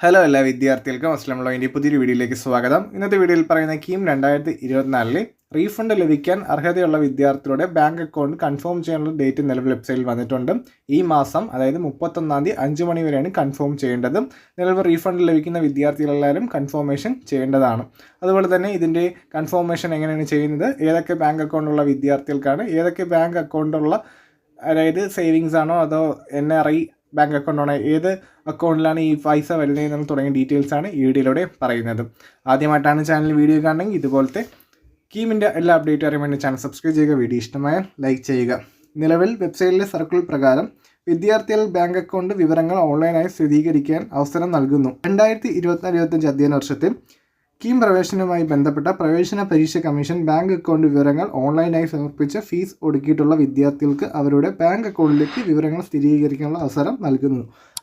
Hello എല്ലാ വിദ്യാർത്ഥികൾക്കും അസ്ലാം ലോയിന്റെ പുതിയൊരു വീഡിയോയിലേക്ക് സ്വാഗതം. ഇന്നത്തെ വീഡിയോയിൽ പറയുന്ന കീം രണ്ടായിരത്തി ഇരുപത്തിനാലിൽ റീഫണ്ട് ലഭിക്കാൻ അർഹതയുള്ള വിദ്യാർത്ഥികളുടെ ബാങ്ക് അക്കൗണ്ട് കൺഫേം ചെയ്യാനുള്ള ഡേറ്റ് നിലവിൽ വെബ്സൈറ്റിൽ വന്നിട്ടുണ്ട്. ഈ മാസം അതായത് മുപ്പത്തൊന്നാം തീയതി അഞ്ച് മണി വരെയാണ് കൺഫേം ചെയ്യേണ്ടത്. നിലവിൽ റീഫണ്ട് ലഭിക്കുന്ന വിദ്യാർത്ഥികളെല്ലാവരും കൺഫർമേഷൻ ചെയ്യേണ്ടതാണ്. അതുപോലെ തന്നെ ഇതിന്റെ കൺഫർമേഷൻ എങ്ങനെയാണ് ചെയ്യുന്നത്? ഏതൊക്കെ ബാങ്ക് അക്കൗണ്ടുള്ള വിദ്യാർത്ഥികൾക്കാണ്? ഏതൊക്കെ ബാങ്ക് അക്കൗണ്ടുള്ള അതായത് സേവിങ്സ് ആണോ അതോ എൻ ആർ ഐ ബാങ്ക് അക്കൗണ്ടാണ്. ഏത് അക്കൗണ്ടിലാണ് ഈ പൈസ വരുന്നതെന്ന് തുടങ്ങിയ ഡീറ്റെയിൽസ് ആണ് ഈ വീഡിയോയിലൂടെ പറയുന്നത്. ആദ്യമായിട്ടാണ് ചാനൽ വീഡിയോ കാണണമെങ്കിൽ ഇതുപോലത്തെ കീമിന്റെ എല്ലാ അപ്ഡേറ്റും അറിയാൻ വേണ്ടി ചാനൽ സബ്സ്ക്രൈബ് ചെയ്യുക വീഡിയോ ഇഷ്ടമായാൽ ലൈക്ക് ചെയ്യുക. നിലവിൽ വെബ്സൈറ്റിലെ സർക്കിൾ പ്രകാരം വിദ്യാർത്ഥികൾ ബാങ്ക് അക്കൗണ്ട് വിവരങ്ങൾ ഓൺലൈനായി സ്ഥിരീകരിക്കാൻ അവസരം നൽകുന്നു. രണ്ടായിരത്തി ഇരുപത്തിനാല് ഇരുപത്തഞ്ച് അധ്യയന വർഷത്തിൽ കീം പ്രവേശനവുമായി ബന്ധപ്പെട്ട പ്രവേശന പരീക്ഷ കമ്മീഷൻ ബാങ്ക് അക്കൗണ്ട് വിവരങ്ങൾ ഓൺലൈനായി സമർപ്പിച്ച ഫീസ് ഒടുക്കിയിട്ടുള്ള വിദ്യാർത്ഥികൾക്ക് അവരുടെ ബാങ്ക് അക്കൗണ്ടിലേക്ക് വിവരങ്ങൾ സ്ഥിരീകരിക്കാനുള്ള അവസരം നൽകുന്നു.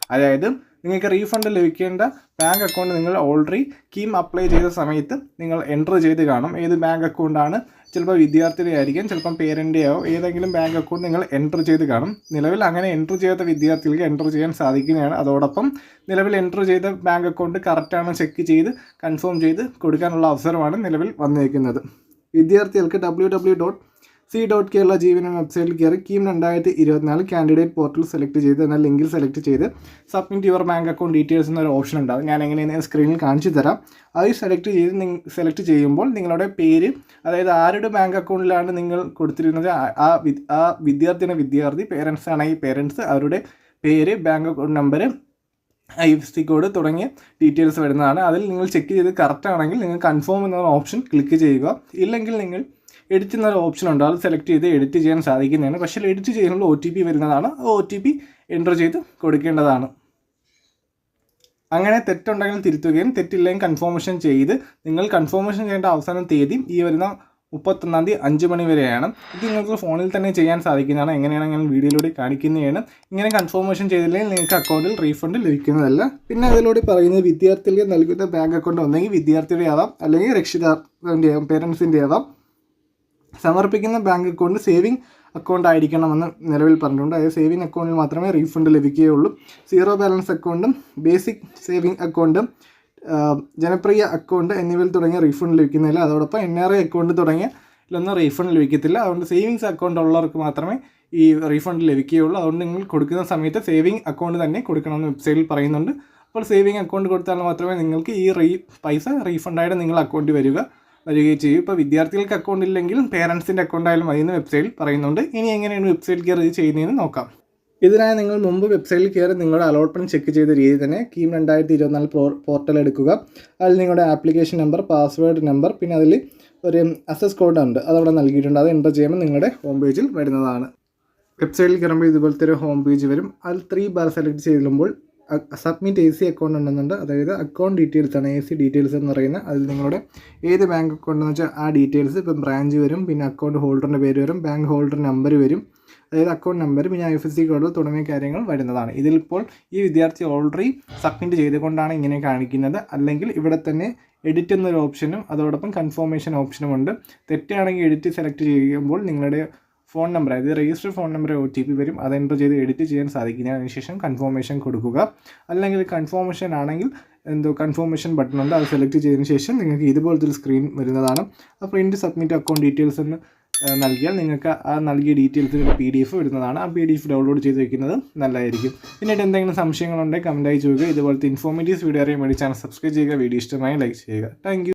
അതായത് നിങ്ങൾക്ക് റീഫണ്ട് ലഭിക്കേണ്ട ബാങ്ക് അക്കൗണ്ട് നിങ്ങൾ ഓൾറെഡി കീം അപ്ലൈ ചെയ്ത സമയത്ത് നിങ്ങൾ എന്റർ ചെയ്ത് കാണും. ഏത് ബാങ്ക് അക്കൗണ്ടാണ് ചിലപ്പോൾ വിദ്യാർത്ഥിയുടെ ആയിരിക്കും ചിലപ്പം പേരന്റെയോ ഏതെങ്കിലും ബാങ്ക് അക്കൗണ്ട് നിങ്ങൾ എന്റർ ചെയ്ത് കാണും. നിലവിൽ അങ്ങനെ എന്റർ ചെയ്ത വിദ്യാർത്ഥികൾക്ക് എന്റർ ചെയ്യാൻ സാധിക്കുന്നതാണ്. അതോടൊപ്പം നിലവിൽ എന്റർ ചെയ്ത ബാങ്ക് അക്കൗണ്ട് കറക്റ്റാണ് ചെക്ക് ചെയ്ത് കൺഫേം ചെയ്ത് കൊടുക്കാനുള്ള അവസരമാണ് നിലവിൽ വന്നിരിക്കുന്നത് വിദ്യാർത്ഥികൾക്ക് W W dot C dot Kerala ജീവന വെബ്സൈറ്റിൽ കയറി കീം രണ്ടായിരത്തി ഇരുപത്തിനാല് കാൻഡിഡേറ്റ് പോർട്ടൽ സെലക്ട് ചെയ്ത് എന്നാൽ ലിങ്കിൽ സെലക്ട് ചെയ്ത് submit your bank account details എന്നൊരു ഓപ്ഷൻ ഉണ്ടാവും. ഞാൻ എങ്ങനെയാണ് സ്ക്രീനിൽ കാണിച്ചു തരാം. അത് സെലക്ട് ചെയ്ത് സെലക്ട് ചെയ്യുമ്പോൾ നിങ്ങളുടെ പേര് അതായത് ആരുടെ ബാങ്ക് അക്കൗണ്ടിലാണ് നിങ്ങൾ കൊടുത്തിരുന്നത് ആ ആ വിദ്യാർത്ഥിയുടെ വിദ്യാർത്ഥി പേരൻസ് ആണെങ്കിൽ പേരൻസ് അവരുടെ പേര് bank account number I F C code തുടങ്ങിയ ഡീറ്റെയിൽസ് വരുന്നതാണ്. അതിൽ നിങ്ങൾ ചെക്ക് ചെയ്ത് കറക്റ്റ് ആണെങ്കിൽ നിങ്ങൾ കൺഫേം എന്ന ഓപ്ഷൻ ക്ലിക്ക് ചെയ്യുക. ഇല്ലെങ്കിൽ നിങ്ങൾ എഡിറ്റ് എന്നൊരു ഓപ്ഷൻ ഉണ്ട്. അത് സെലക്ട് ചെയ്ത് എഡിറ്റ് ചെയ്യാൻ സാധിക്കുന്നതാണ്. പക്ഷേ എഡിറ്റ് ചെയ്യാനുള്ള ഒ ടി പി വരുന്നതാണ്. ഒ ടി പി എന്റർ ചെയ്ത് കൊടുക്കേണ്ടതാണ്. അങ്ങനെ തെറ്റുണ്ടെങ്കിൽ തിരുത്തുകയും തെറ്റില്ലെങ്കിൽ കൺഫർമേഷൻ ചെയ്ത് നിങ്ങൾ കൺഫർമേഷൻ ചെയ്യേണ്ട അവസാന തീയതി ഈ വരുന്ന മുപ്പത്തൊന്നാം തീയതി അഞ്ച് മണി വരെയാണ്. ഇത് നിങ്ങൾക്ക് ഫോണിൽ തന്നെ ചെയ്യാൻ സാധിക്കുന്നതാണ്. എങ്ങനെയാണ് ഞാൻ വീഡിയോയിലൂടെ കാണിക്കുന്നതാണ്. ഇങ്ങനെ കൺഫർമേഷൻ ചെയ്തില്ലെങ്കിൽ നിങ്ങൾക്ക് അക്കൗണ്ടിൽ റീഫണ്ട് ലഭിക്കുന്നതല്ല. പിന്നെ അതിലൂടെ പറയുന്നത് വിദ്യാർത്ഥികൾക്ക് നൽകുന്ന ബാങ്ക് അക്കൗണ്ട് ഒന്നെങ്കിൽ വിദ്യാർത്ഥിയുടെ ആവാം അല്ലെങ്കിൽ രക്ഷിതാവിന്റെ ആവാം പേരൻസിന്റെ ആവാം സമർപ്പിക്കുന്ന ബാങ്ക് അക്കൗണ്ട് സേവിങ് അക്കൗണ്ട് ആയിരിക്കണമെന്ന് നിലവിൽ പറഞ്ഞിട്ടുണ്ട്. അതായത് സേവിങ് അക്കൗണ്ടിൽ മാത്രമേ റീഫണ്ട് ലഭിക്കുകയുള്ളൂ. സീറോ ബാലൻസ് അക്കൗണ്ടും ബേസിക് സേവിങ് അക്കൗണ്ടും ജനപ്രിയ അക്കൗണ്ട് എന്നിവയിൽ തുടങ്ങിയ റീഫണ്ട് ലഭിക്കുന്നില്ല. അതോടൊപ്പം എൻ ആർ ഐ അക്കൗണ്ട് തുടങ്ങിയ ഇതിലൊന്നും റീഫണ്ട് ലഭിക്കത്തില്ല. അതുകൊണ്ട് സേവിങ്സ് അക്കൗണ്ട് ഉള്ളവർക്ക് മാത്രമേ ഈ റീഫണ്ട് ലഭിക്കുകയുള്ളൂ. അതുകൊണ്ട് നിങ്ങൾ കൊടുക്കുന്ന സമയത്ത് സേവിങ് അക്കൗണ്ട് തന്നെ കൊടുക്കണമെന്ന് വെബ്സൈറ്റിൽ പറയുന്നുണ്ട്. അപ്പോൾ സേവിങ് അക്കൗണ്ട് കൊടുത്താൽ മാത്രമേ നിങ്ങൾക്ക് ഈ റീ പൈസ റീഫണ്ടായിട്ട് നിങ്ങളുടെ അക്കൗണ്ടിൽ വരിക. വരികയും ചെയ്യും. ഇപ്പോൾ വിദ്യാർത്ഥികൾക്ക് അക്കൗണ്ട് ഇല്ലെങ്കിൽ പേരൻസിന്റെ അക്കൗണ്ട് ആയാലും മതി എന്ന് വെബ്സൈറ്റിൽ പറയുന്നുണ്ട്. ഇനി എങ്ങനെയാണ് വെബ്സൈറ്റ് കയറി ചെയ്യുന്നതെന്ന് നോക്കാം. ഇതിനായി നിങ്ങൾ മുമ്പ് വെബ്സൈറ്റിൽ കയറി നിങ്ങളുടെ അലോട്ട്മെന്റ് ചെക്ക് ചെയ്ത രീതി തന്നെ കീം രണ്ടായിരത്തി ഇരുപത്തിനാല് പോർട്ടൽ എടുക്കുക. അതിൽ നിങ്ങളുടെ ആപ്ലിക്കേഷൻ നമ്പർ പാസ്വേഡ് നമ്പർ പിന്നെ അതിൽ ഒരു അസസ് കോഡ് ഉണ്ട്. അതവിടെ നൽകിയിട്ടുണ്ട്. അത് എന്റർ ചെയ്യുമ്പോൾ നിങ്ങളുടെ ഹോം പേജിൽ വരുന്നതാണ്. വെബ്സൈറ്റിൽ കയറുമ്പോൾ ഇതുപോലത്തെ ഒരു ഹോം പേജ് വരും. അതിൽ ത്രീ ബാർ സെലക്ട് ചെയ്യുമ്പോൾ സബ്മിറ്റ് എ സി അക്കൗണ്ട് ഉണ്ടെന്നുണ്ട്. അതായത് അക്കൗണ്ട് ഡീറ്റെയിൽസ് ആണ് എ സി ഡീറ്റെയിൽസ് എന്ന് പറയുന്നത്. അതിൽ നിങ്ങളുടെ ഏത് ബാങ്ക് അക്കൗണ്ട് എന്ന് വെച്ചാൽ ആ ഡീറ്റെയിൽസ് ഇപ്പം ബ്രാഞ്ച് വരും പിന്നെ അക്കൗണ്ട് ഹോൾഡറിന്റെ പേര് വരും ബാങ്ക് ഹോൾഡർ നമ്പർ വരും. അതായത് അക്കൗണ്ട് നമ്പർ പിന്നെ I F S C code തുടങ്ങിയ കാര്യങ്ങൾ വരുന്നതാണ്. ഇതിലിപ്പോൾ ഈ വിദ്യാർത്ഥി ഓൾറെഡി സബ്മിറ്റ് ചെയ്തുകൊണ്ടാണ് ഇങ്ങനെ കാണിക്കുന്നത്. അല്ലെങ്കിൽ ഇവിടെ തന്നെ എഡിറ്റ് എന്നൊരു ഓപ്ഷനും അതോടൊപ്പം കൺഫർമേഷൻ ഓപ്ഷനും ഉണ്ട്. തെറ്റാണെങ്കിൽ എഡിറ്റ് സെലക്ട് ചെയ്യുമ്പോൾ നിങ്ങളുടെ ഫോൺ നമ്പർ അതായത് register phone number O T P വരും. അത് എന്റർ ചെയ്ത് എഡിറ്റ് ചെയ്യാൻ സാധിക്കും അതിനുശേഷം കൺഫർമേഷൻ കൊടുക്കുക. അല്ലെങ്കിൽ കൺഫർമേഷൻ ആണെങ്കിൽ എന്തോ കൺഫർമേഷൻ ബട്ടൺ ഉണ്ട്. അത് സെലക്ട് ചെയ്തതിന് ശേഷം നിങ്ങൾക്ക് ഇതുപോലത്തെ ഒരു സ്ക്രീൻ വരുന്നതാണ്. ആ പ്രിന്റ് സബ്മിറ്റ് അക്കൗണ്ട് ഡീറ്റെയിൽസ് എന്ന് നൽകിയാൽ നിങ്ങൾക്ക് ആ നൽകിയ ഡീറ്റെയിൽസ് പി ഡി എഫ് വരുന്നതാണ്. ആ പി ഡി എഫ് ഡൗൺലോഡ് ചെയ്ത് വെക്കുന്നത് നല്ലതായിരിക്കും. പിന്നീട് എന്തെങ്കിലും സംശയങ്ങളുണ്ടെങ്കിൽ കമന്റായി ചോദിക്കുക. ഇതുപോലത്തെ ഇൻഫോർമേറ്റീവ്സ് വീഡിയോ അറിയാൻ വേണ്ടി ചാനൽ സബ്സ്ക്രൈബ് ചെയ്യുക. വീഡിയോ ഇഷ്ടമായി ലൈക്ക് ചെയ്യുക. താങ്ക്